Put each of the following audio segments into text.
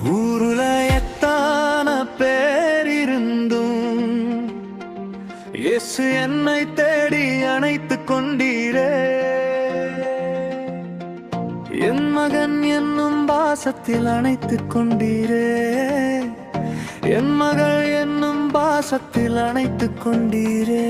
ஊருல எத்தான பேர் இருந்தும் இயேசு என்னை தேடி அணைத்து கொண்டீரே. என் மகன் என்னும் பாசத்தில் அணைத்து கொண்டீரே. என் மகள் என்னும் பாசத்தில் அணைத்து கொண்டீரே.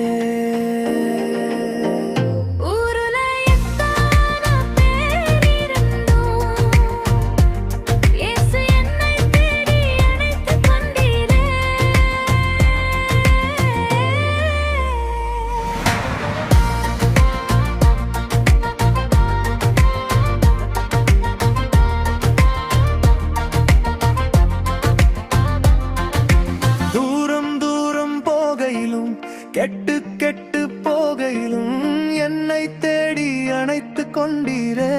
கெட்டு போகையிலும் என்னை தேடி அணைத்து கொண்டீரே.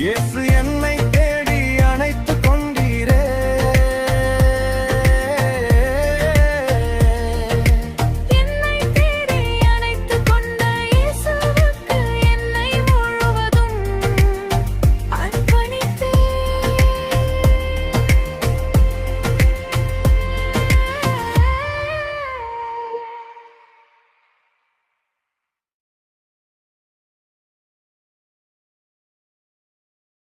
இயேசு என்னை